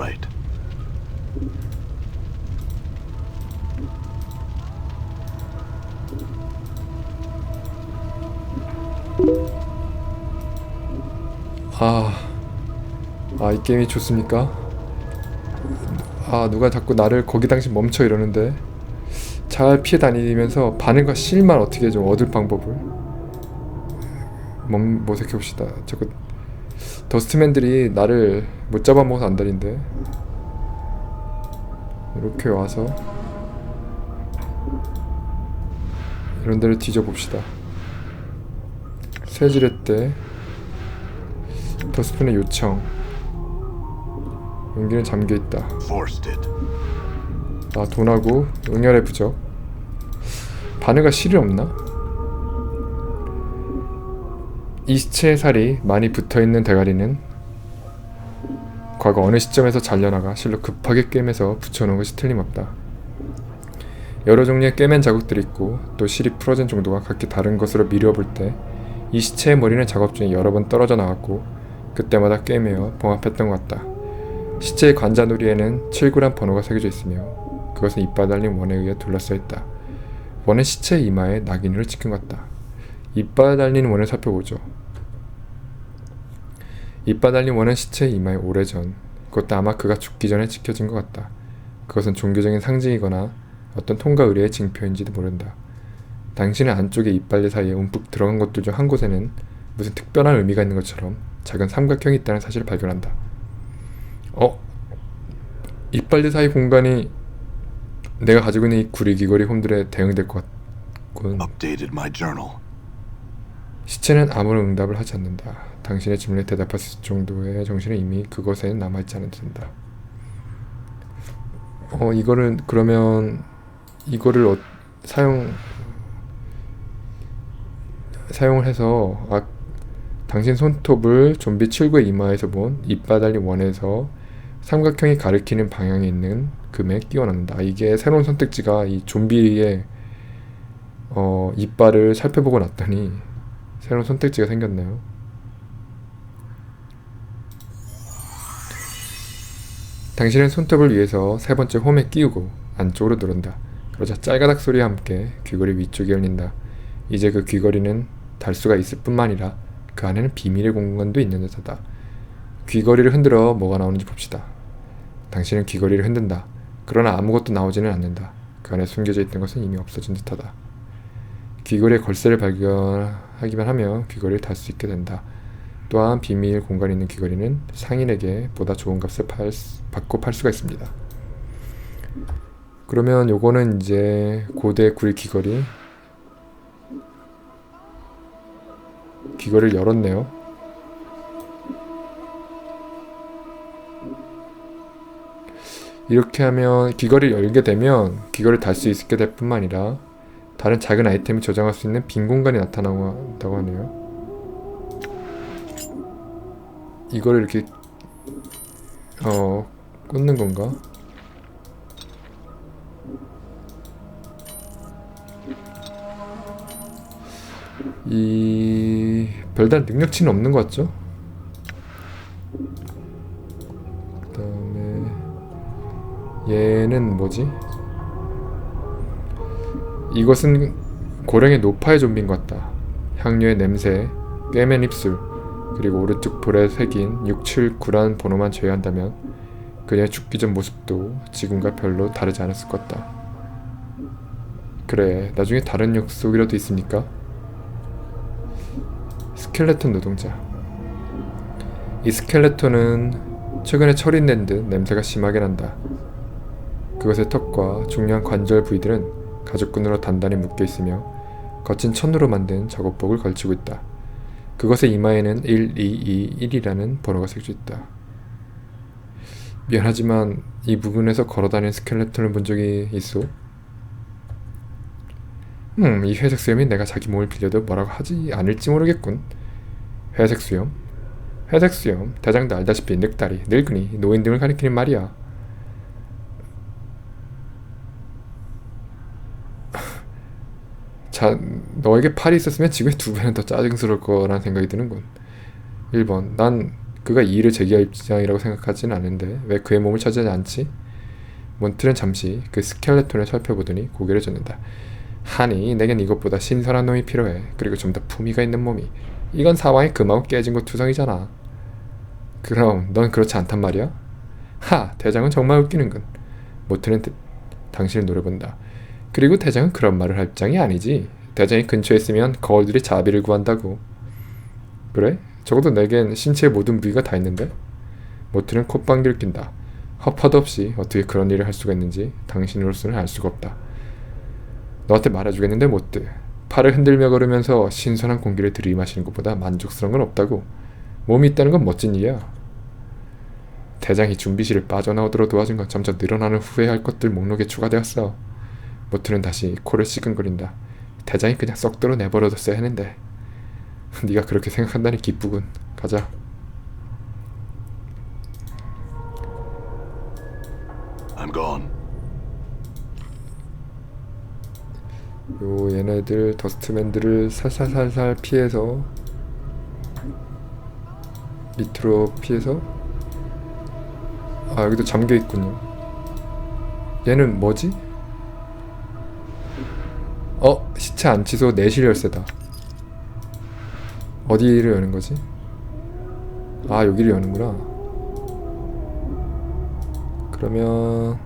right. 아, 아, 이 게임이 좋습니까? 아, 누가 자꾸 나를 거기 당시 멈춰 이러는데 잘 피해 다니면서 반응과 실만 어떻게 좀 얻을 방법을 멈, 모색해 봅시다. 자꾸 더스트맨들이 나를 못 잡아먹어서 안달인데 이렇게 와서 이런 데를 뒤져봅시다. 세지레 때 더스푼의 요청 용기는 잠겨있다. 아 돈하고 응열의 부적 바느가 실이 없나? 이 시체의 살이 많이 붙어있는 대가리는 과거 어느 시점에서 잘려나가 실로 급하게 꿰매서 붙여놓은 것이 틀림없다 여러 종류의 꿰맨 자국들이 있고 또 실이 풀어진 정도가 각기 다른 것으로 미루어 볼 때 이 시체의 머리는 작업 중에 여러 번 떨어져 나왔고 그때마다 꿰매어 봉합했던 것 같다. 시체의 관자놀이에는 7구란 번호가 새겨져 있으며 그것은 이빨 달린 원에 의해 둘러싸여 있다. 원은 시체의 이마에 낙인을 찍힌 것 같다. 이빨 달린 원을 살펴보죠. 이빨 달린 원은 시체의 이마에 오래전, 그것도 아마 그가 죽기 전에 찍혀진 것 같다. 그것은 종교적인 상징이거나 어떤 통과 의례의 징표인지도 모른다. 당신의 안쪽에 이빨리 사이에 움푹 들어간 것들 중 한 곳에는 무슨 특별한 의미가 있는 것처럼 작은 삼각형이 있다는 사실을 발견한다. 어? 이빨리 사이 공간이 내가 가지고 있는 이 구리 귀걸이 홈들에 대응될 것 같군. Updated my journal. 시체는 아무런 응답을 하지 않는다. 당신의 질문에 있을 정도의 정신은 이미 그것에 남아있지 않는다. 어 이거를 그러면 이거를 어, 사용 사용을 해서 아 당신 손톱을 좀비 7구의 이마에서 본 이빨 달린 원에서 삼각형이 가리키는 방향에 있는 금에 끼워 넣는다. 이게 새로운 선택지가 이 좀비의 어, 이빨을 살펴보고 났더니 새로운 선택지가 생겼네요. 당신은 손톱을 위해서 세 번째 홈에 끼우고 안쪽으로 누른다. 그러자 짤가닥 소리와 함께 귀걸이 위쪽이 열린다. 이제 그 귀걸이는 달 수가 있을 뿐만 아니라 그 안에는 비밀의 공간도 있는 듯하다. 귀걸이를 흔들어 뭐가 나오는지 봅시다. 당신은 귀걸이를 흔든다. 그러나 아무것도 나오지는 않는다. 그 안에 숨겨져 있던 것은 이미 없어진 듯하다. 귀걸이의 걸쇠를 발견하기만 하면 귀걸이를 달 수 있게 된다. 또한 비밀 공간에 있는 귀걸이는 상인에게 보다 좋은 값을 팔, 수- 받고 팔 수가 있습니다. 그러면 요거는 이제 고대 구리 귀걸이 귀걸이를 열었네요. 이렇게 하면 귀걸이를 열게 되면 귀걸이를 달 수 있게 될 뿐만 아니라 다른 작은 아이템을 저장할 수 있는 빈 공간이 나타나고 하네요. 이거를 이렇게 어 꽂는 건가? 이 별다른 능력치는 없는 것 같죠? 그다음에 얘는 뭐지? 이것은 고령의 노파의 좀비인 것 같다. 향료의 냄새, 꿰맨 입술, 그리고 오른쪽 볼에 새긴 6, 7, 9란 번호만 제외한다면 그녀의 죽기 전 모습도 지금과 별로 다르지 않았을 것 같다. 그래, 나중에 다른 약속이라도 있습니까? 스켈레톤 노동자. 이 스켈레톤은 최근에 처리된 듯 냄새가 심하게 난다. 그것의 턱과 중요한 관절 부위들은 가죽끈으로 단단히 묶여 있으며 거친 천으로 만든 작업복을 걸치고 있다. 그것의 이마에는 1, 2, 2, 1이라는 번호가 새겨져 있다. 미안하지만 이 부근에서 걸어다니는 스켈레톤을 본 적이 있어? 음, 이 회색 수염이 내가 자기 몸을 빌려도 뭐라고 하지 않을지 모르겠군. 회색 수염? 회색 수염, 대장도 알다시피 늑다리, 늙은이, 노인 등을 가리키는 말이야. 자, 너에게 팔이 있었으면 지금의 두 배는 더 짜증스러울 거란 생각이 드는군. 1번, 난 그가 이 일을 제기할 입장이라고 생각하진 않은데 왜 그의 몸을 차지하지 않지? 몬트는 잠시 그 스켈레톤을 살펴보더니 고개를 젓는다. 하니 내겐 이것보다 신선한 놈이 필요해. 그리고 좀 더 품위가 있는 몸이. 이건 사방에 금하고 깨진 것 투성이잖아. 그럼 넌 그렇지 않단 말이야? 하, 대장은 정말 웃기는군. 모트는 대- 당신을 노려본다. 그리고 대장은 그런 말을 할 입장이 아니지. 대장이 근처에 있으면 거울들이 자비를 구한다고. 그래? 적어도 내겐 신체의 모든 부위가 다 있는데? 모트는 콧방귀를 낀다. 허파도 없이 어떻게 그런 일을 할 수가 있는지 당신으로서는 알 수가 없다. 너한테 말해주겠는데 모트. 팔을 흔들며 걸으면서 신선한 공기를 들이마시는 것보다 만족스러운 건 없다고. 몸이 있다는 건 멋진 일이야. 대장이 준비실을 빠져나오도록 도와준 건 점점 늘어나는 후회할 것들 목록에 추가되었어. 모트는 다시 코를 시근거린다. 대장이 그냥 썩도록 내버려뒀어야 했는데. 네가 그렇게 생각한다니 기쁘군. 가자. I'm gone. 요 얘네들 더스트맨들을 살살살살 피해서 밑으로 피해서 아 여기도 잠겨 있군요. 얘는 뭐지? 어 시체 안치소 내실 열쇠다. 어디를 여는 거지? 아 여기를 여는구나. 그러면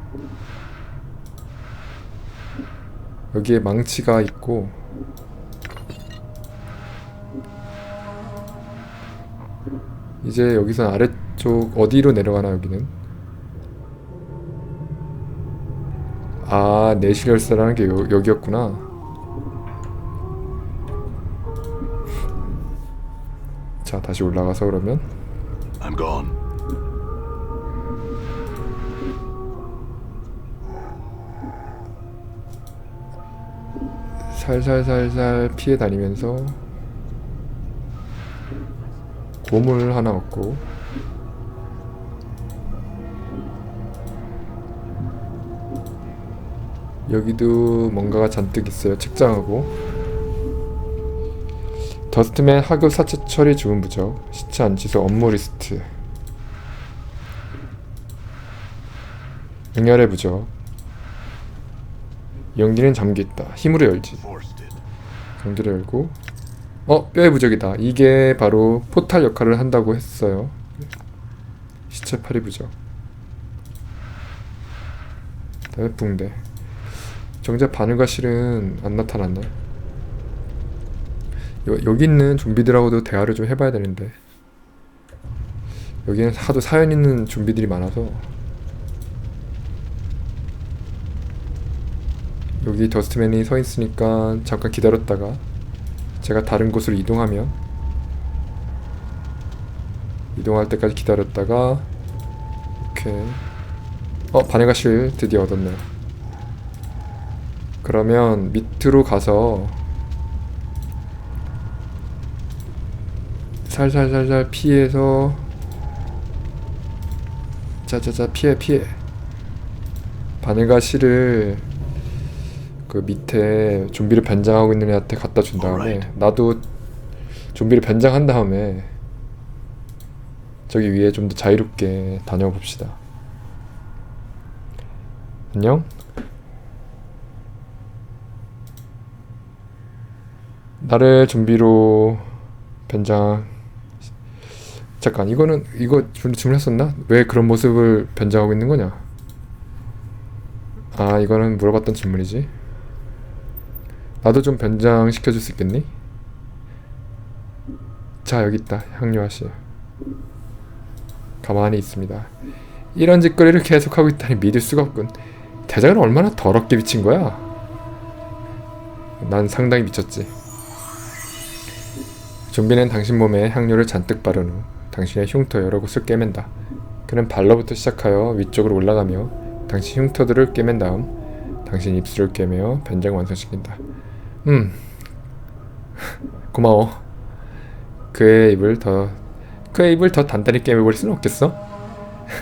여기에 망치가 있고 이제 여기서 아래쪽 어디로 내려가나 여기는 아 내실 열쇠라는 게 여, 여기였구나 자 다시 올라가서 그러면 I'm gone. 살살살살 피해 다니면서 고물 하나 얻고 여기도 뭔가가 잔뜩 있어요 책장하고 더스트맨 하급 사체 처리 주문 부적 시체 안치소 업무 리스트. 응열의 부적 연기는 잠겨있다. 힘으로 열지. 경기를 열고. 어 뼈의 부적이다. 이게 바로 포탈 역할을 한다고 했어요. 시체 파리 부적 그다음에 붕대. 정작 바늘과 실은 안 나타났네 여, 여기 있는 좀비들하고도 대화를 좀 해봐야 되는데. 여기는 하도 사연 있는 좀비들이 많아서. 여기 더스트맨이 서 있으니까 잠깐 기다렸다가 제가 다른 곳으로 이동하면 이동할 때까지 기다렸다가 이렇게 어 바네가실 드디어 얻었네요. 그러면 밑으로 가서 살살살살 피해서 자자자 피해 피해 바네가 실을 그 밑에 좀비를 변장하고 있는 애한테 갖다 준 다음에. 나도 좀비를 변장한 다음에 저기 위에 좀 더 자유롭게 다녀봅시다. 안녕? 나를 좀비로 변장 잠깐 이거는 이거 주- 주문했었나? 왜 그런 모습을 변장하고 있는 거냐? 아 이거는 물어봤던 질문이지. 나도 좀 변장 시켜줄 수 있겠니? 자 여기 있다 향유아 씨. 가만히 있습니다. 이런 짓거리를 계속하고 있다니 믿을 수가 없군. 대장은 얼마나 더럽게 미친 거야? 난 상당히 미쳤지. 좀비는 당신 몸에 향료를 잔뜩 바른 후 당신의 흉터 여러 곳을 꿰맨다. 그는 발로부터 시작하여 위쪽으로 올라가며 당신 흉터들을 꿰맨 다음 당신 입술을 꿰매어 변장을 완성시킨다. 음, 고마워. 그의 입을 더 그의 입을 더 단단히 꿰매버릴 수는 없겠어?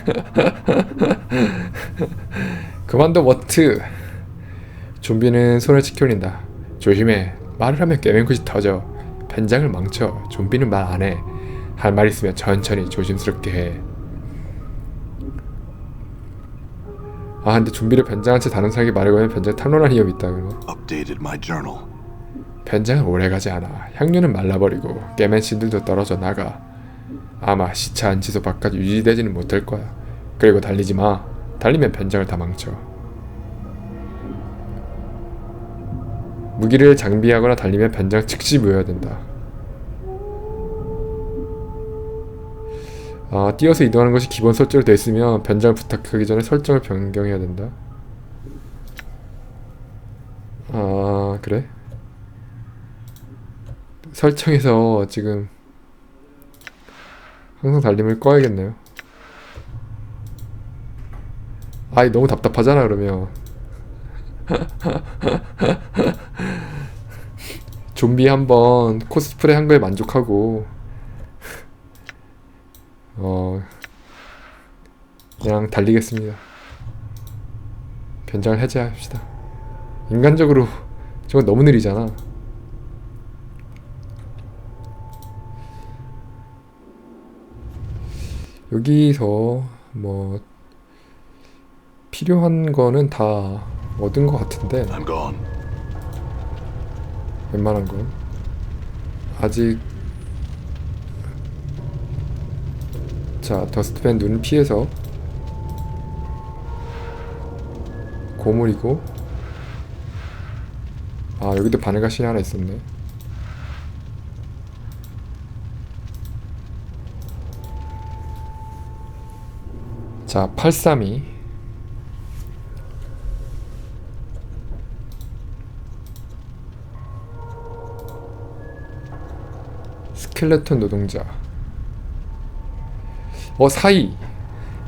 그만둬 워트. 좀비는 손을 치켜올린다. 조심해. 말을 하면 꿰맨 곳이 터져. 변장을 망쳐. 좀비는 말 안 해. 할 말 있으면 천천히 조심스럽게 해. 아 근데 좀비를 변장한 채 다른 사람에게 말을 걸면 변장 탐론할 위험이 있다 journal. 변장은 오래가지 않아. 향료는 말라버리고 깨맨 신들도 떨어져 나가. 아마 시차 한 지소 바깥 유지되지는 못할 거야. 그리고 달리지 마. 달리면 변장을 다 망쳐. 무기를 장비하거나 달리면 변장 즉시 무효해야 된다. 아, 뛰어서 이동하는 것이 기본 설정으로 돼 있으면 변장을 부탁하기 전에 설정을 변경해야 된다. 아, 그래? 설정에서 지금 항상 달림을 꺼야겠네요. 아이 너무 답답하잖아 그러면. 좀비 한번 코스프레 한 거에 만족하고 어 그냥 달리겠습니다. 변장을 해제합시다. 인간적으로 저건 너무 느리잖아. 여기서 뭐 필요한 거는 다 얻은 것 같은데. 웬만한 건 아직 자 더스트밴 눈을 피해서 고물이고. 아 여기도 바늘가 신이 하나 있었네. 자 832 스켈레톤 노동자. 어 사이.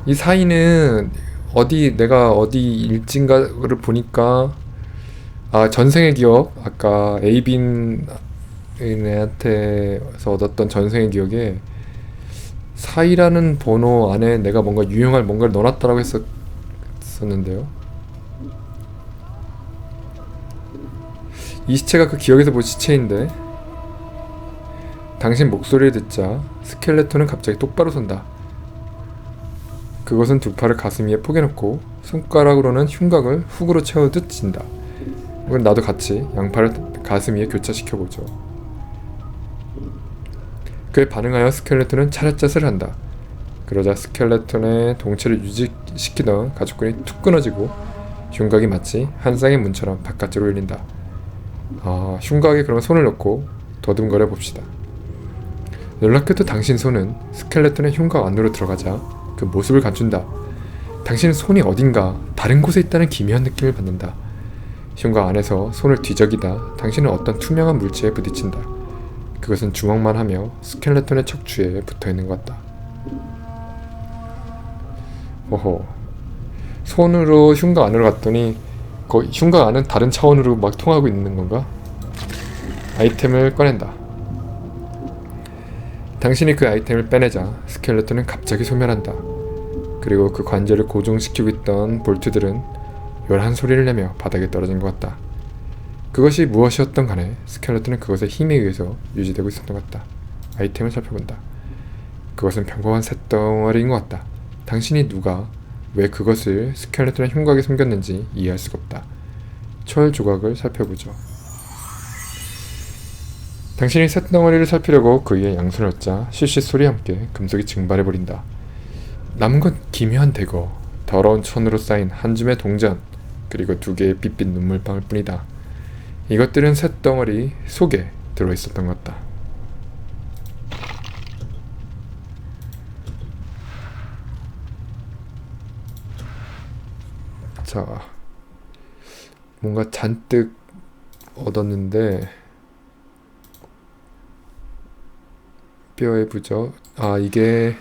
이 사이는 어디 내가 어디 일진가를 보니까 아 전생의 기억 아까 에이빈한테서 얻었던 전생의 기억에 사이라는 번호 안에 내가 뭔가 유용할 뭔가를 넣어놨다라고 했었었는데요. 이 시체가 그 기억에서 본 시체인데 당신 목소리를 듣자 스켈레톤은 갑자기 똑바로 선다. 그것은 두 팔을 가슴 위에 포개놓고 손가락으로는 흉곽을 훅으로 채우듯 진다. 이건 나도 같이 양팔을 가슴 위에 교차시켜보죠. 그에 반응하여 스켈레톤은 차렷자세를 한다. 그러자 스켈레톤의 동체를 유지시키던 가죽끈이 툭 끊어지고 흉곽이 마치 한 쌍의 문처럼 바깥으로 열린다. 아, 흉곽에 그럼 손을 넣고 더듬거려 봅시다. 놀랍게도 당신 손은 스켈레톤의 흉곽 안으로 들어가자 그 모습을 갖춘다. 당신은 손이 어딘가 다른 곳에 있다는 기묘한 느낌을 받는다. 흉곽 안에서 손을 뒤적이다 당신은 어떤 투명한 물체에 부딪힌다. 그것은 주먹만 하며 스켈레톤의 척추에 붙어 있는 것 같다. 오호. 손으로 흉곽 안으로 갔더니 그 흉곽 안은 다른 차원으로 막 통하고 있는 건가? 아이템을 꺼낸다. 당신이 그 아이템을 빼내자 스켈레톤은 갑자기 소멸한다. 그리고 그 관절을 고정시키고 있던 볼트들은 요란한 소리를 내며 바닥에 떨어진 것 같다. 그것이 무엇이었던 간에 스켈레톤은 그것의 힘에 의해서 유지되고 있었던 것 같다. 아이템을 살펴본다. 그것은 평범한 쇳덩어리인 것 같다. 당신이 누가 왜 그것을 스켈레톤의 흉곽에 숨겼는지 이해할 수가 없다. 철 조각을 살펴보죠. 당신이 쇳덩어리를 살피려고 그 위에 양손을 얹자 실실 소리와 함께 금속이 증발해버린다. 남은 건 기묘한 대거, 더러운 천으로 쌓인 한 줌의 동전, 그리고 두 개의 빛빛 눈물방울 뿐이다. 이것들은 쇳덩어리 속에 들어있었던 것 같다. 자, 뭔가 잔뜩 얻었는데 뼈의 부적. 아 이게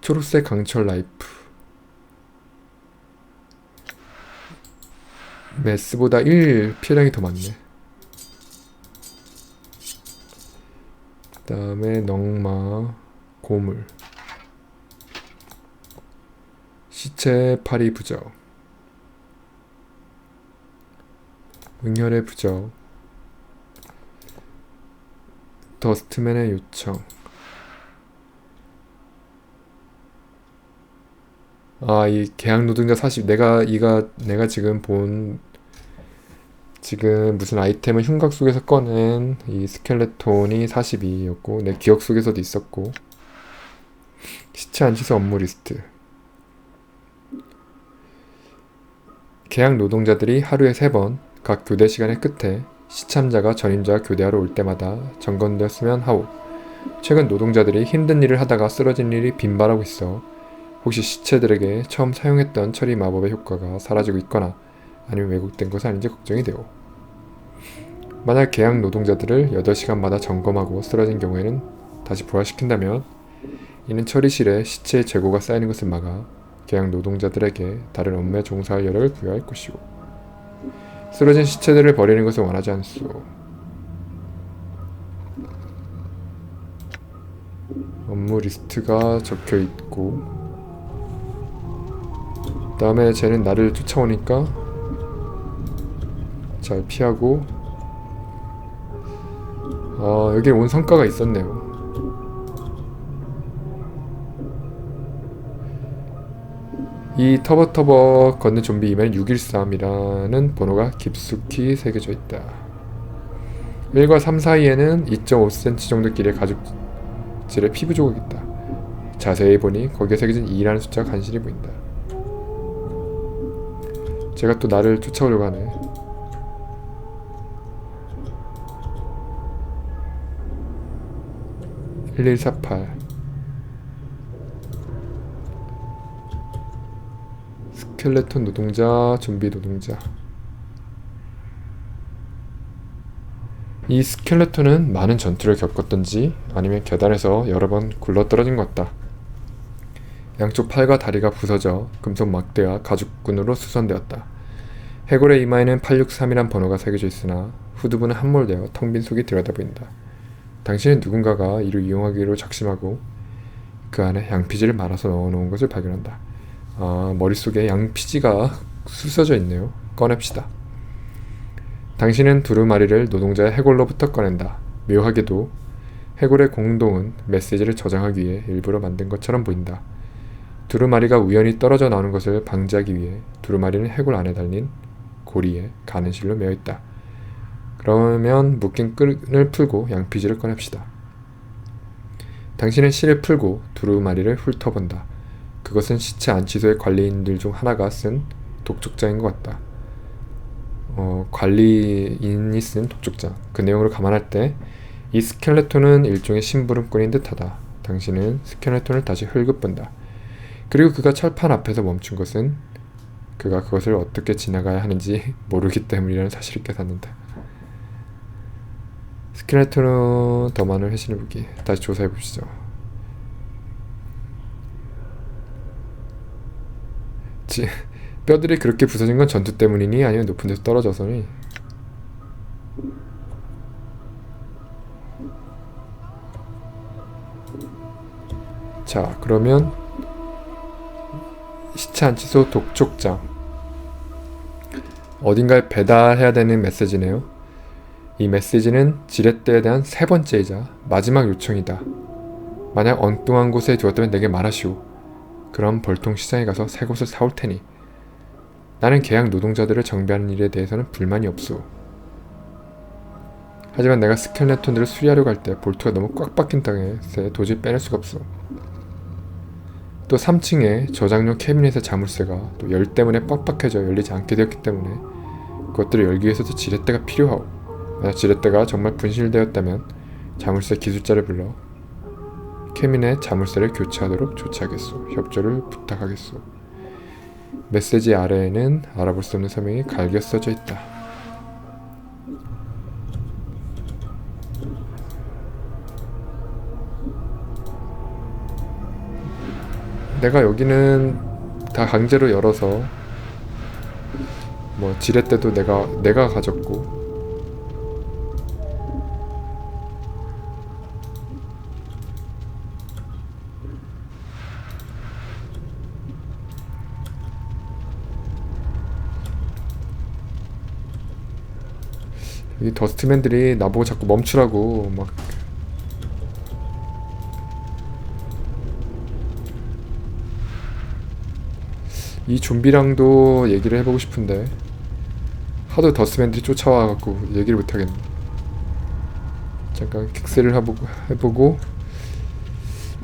초록색 강철 라이프. 메스보다 1 피해량이 더 많네. 그 다음에 넝마, 고물. 시체 파리 부적. 응혈의 부적. 더스트맨의 요청. 아, 이 계약 노동자 40. 내가 이가 내가 지금 본 지금 무슨 아이템을 흉곽 속에서 꺼낸 이 스켈레톤이 42였고 내 기억 속에서도 있었고 시체 안시소 업무 리스트 계약 노동자들이 하루에 3번 각 교대 시간의 끝에 시참자가 전임자와 교대하러 올 때마다 점검되었으면 하오. 최근 노동자들이 힘든 일을 하다가 쓰러진 일이 빈발하고 있어 혹시 시체들에게 처음 사용했던 처리 마법의 효과가 사라지고 있거나 아니면 왜곡된 것은 아닌지 걱정이 되오. 만약 계약 노동자들을 8시간마다 점검하고 쓰러진 경우에는 다시 부활시킨다면 이는 처리실에 시체의 재고가 쌓이는 것을 막아 계약 노동자들에게 다른 업무에 종사할 여력을 부여할 것이고 쓰러진 시체들을 버리는 것을 원하지 않소. 업무 리스트가 적혀 있고 다음에 쟤는 나를 쫓아오니까 잘 피하고 아 여기 온 성과가 있었네요 이 터벅터벅 걷는 좀비 이면 613이라는 번호가 깊숙이 새겨져 있다. 1과 3 사이에는 2.5cm 정도 길의 가죽질의 피부 조각이 있다. 자세히 보니 거기에 새겨진 2라는 숫자가 간신히 보인다. 제가 또 나를 쫓아오려고 하네. (1148) 스켈레톤 노동자 좀비 노동자 이 스켈레톤은 많은 전투를 겪었던지 아니면 계단에서 여러 번 굴러떨어진 것 같다. 양쪽 팔과 다리가 부서져 금속 막대와 가죽끈으로 수선되었다. 해골의 이마에는 863이란 번호가 새겨져 있으나 후두부는 함몰되어 텅 빈 속이 들여다 보인다. 당신은 누군가가 이를 이용하기로 작심하고 그 안에 양피지를 말아서 넣어놓은 것을 발견한다. 아, 머릿속에 양피지가 쑤셔져 있네요. 꺼냅시다. 당신은 두루마리를 노동자의 해골로부터 꺼낸다. 묘하게도 해골의 공동은 메시지를 저장하기 위해 일부러 만든 것처럼 보인다. 두루마리가 우연히 떨어져 나오는 것을 방지하기 위해 두루마리는 해골 안에 달린 고리에 가는 실로 매어 있다. 그러면 묶인 끈을 풀고 양피지를 꺼냅시다. 당신은 실을 풀고 두루마리를 훑어본다. 그것은 시체 안치소의 관리인들 중 하나가 쓴 독촉장인 것 같다. 어, 관리인이 쓴 독촉장. 그 내용을 감안할 때 이 스켈레톤은 일종의 심부름꾼인 듯하다. 당신은 스켈레톤을 다시 흘급본다. 그리고 그가 철판 앞에서 멈춘 것은 그가 그것을 어떻게 지나가야 하는지 모르기 때문이라는 사실을 깨닫는다. 스켈레톤은 더 많은 회신을 보기. 다시 조사해 보시죠. 지, 뼈들이 그렇게 부서진 건 전투 때문이니 아니면 높은 데서 떨어져서니? 자, 그러면 시체 안치소 독촉장 어딘가에 배달해야 되는 메시지네요. 이 메시지는 지렛대에 대한 세 번째이자 마지막 요청이다. 만약 엉뚱한 곳에 두었다면 내게 말하시오. 그럼 벌통 시장에 가서 새 곳을 사올 테니. 나는 계약 노동자들을 정비하는 일에 대해서는 불만이 없소. 하지만 내가 스켈레톤들을 수리하려고 할 때 볼트가 너무 꽉 박힌 땅에 도저히 빼낼 수가 없어. 또 3층에 저장용 캐비넷의 자물쇠가 또 열 때문에 빡빡해져 열리지 않게 되었기 때문에 그것들을 열기 위해서도 지렛대가 필요하오. 만약 지렛대가 정말 분실되었다면 자물쇠 기술자를 불러 캐비넷 자물쇠를 교체하도록 조치하겠소. 협조를 부탁하겠소. 메시지 아래에는 알아볼 수 없는 서명이 갈겨 써져 있다. 내가 여기는 다 강제로 열어서 뭐 지렛대도 내가 내가 가졌고 이 더스트맨들이 나보고 자꾸 멈추라고 막. 이 좀비랑도 얘기를 해보고 싶은데. 하도 더스맨들이 쫓아와갖고 얘기를 못하겠네. 잠깐 킥스를 해보고, 해보고.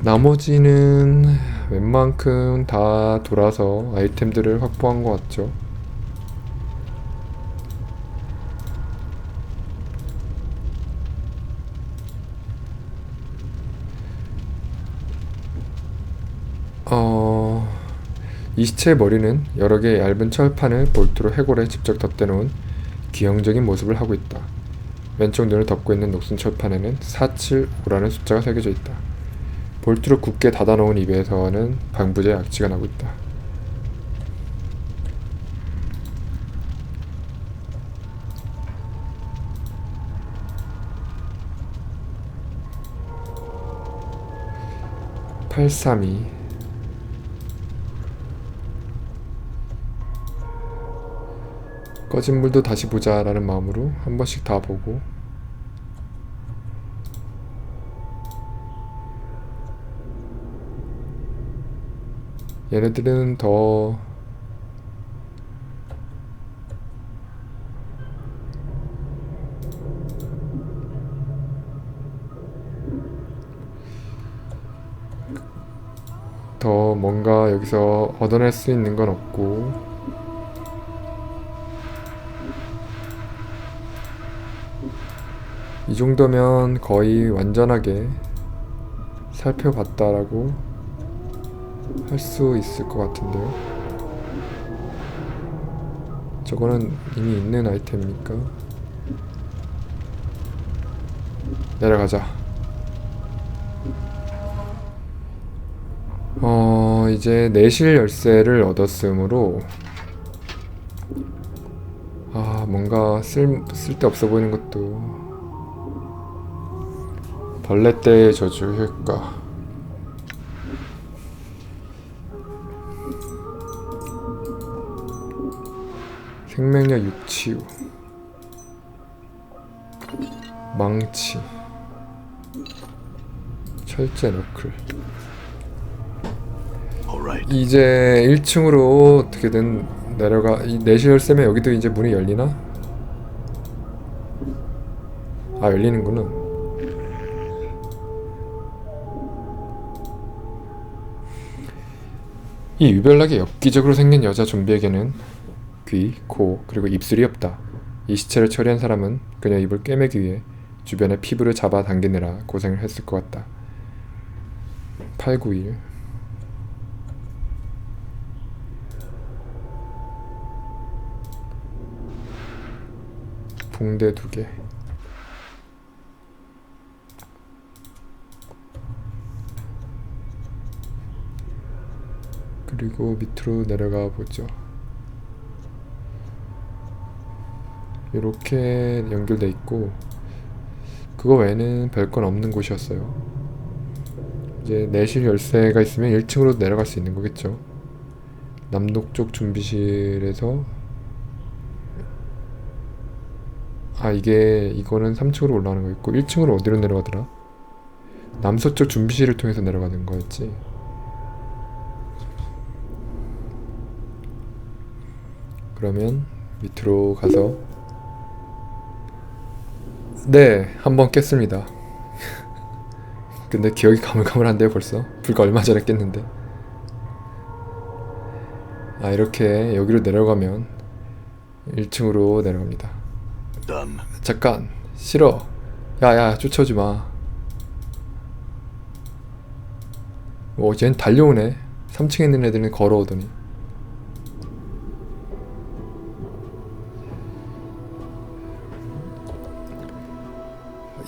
나머지는 웬만큼 다 돌아서 아이템들을 확보한 것 같죠 어... 이 시체의 머리는 여러 개의 얇은 철판을 볼트로 해골에 직접 덧대놓은 기형적인 모습을 하고 있다. 왼쪽 눈을 덮고 있는 녹슨 철판에는 475라는 숫자가 새겨져 있다. 볼트로 굳게 닫아놓은 입에서는 방부제 악취가 나고 있다. (832) 꺼진 물도 다시 보자 라는 마음으로 한 번씩 다 보고. 얘네들은 더 더 뭔가 여기서 얻어낼 수 있는 건 없고 이 정도면 거의 완전하게 살펴봤다라고 할 수 있을 것 같은데요. 저거는 이미 있는 아이템이니까 내려가자. 어 이제 내실 열쇠를 얻었으므로 아 뭔가 쓸 쓸데없어 보이는 것도 벌레 때의 저주 효과 생명력 6치유. 망치. 철제 너클. 이제 1층으로 어떻게든 내려가 이 내실 열쇠면 여기도 이제 문이 열리나? 아 열리는구나 이 유별나게 엽기적으로 생긴 여자 좀비에게는 귀, 코, 그리고 입술이 없다. 이 시체를 처리한 사람은 그녀 입을 꿰매기 위해 주변의 피부를 잡아 당기느라 고생을 했을 것 같다. 891 붕대 두 개. 그리고 밑으로 내려가 보죠. 이렇게 연결돼 있고 그거 외에는 별건 없는 곳이었어요. 이제 내실 열쇠가 있으면 1층으로 내려갈 수 있는 거겠죠. 남동쪽 준비실에서 아 이게 이거는 3층으로 올라가는 거 있고 1층으로 어디로 내려가더라? 남서쪽 준비실을 통해서 내려가는 거였지. 그러면 밑으로 가서 네, 한 번 깼습니다. 근데 기억이 가물가물한데요, 벌써? 불과 얼마 전에 깼는데. 아, 이렇게 여기로 내려가면 1층으로 내려갑니다. 잠깐, 싫어. 야 야, 쫓아오지 마. 뭐, 쟤는 달려오네. 3층에 있는 애들은 걸어오더니.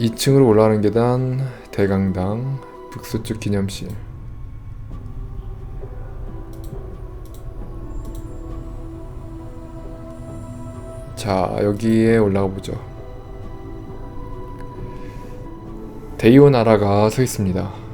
이층으로 올라가는 계단, 대강당, 북서쪽 기념실. 자, 여기에 올라가 보죠. 데이오 나라가 서 있습니다.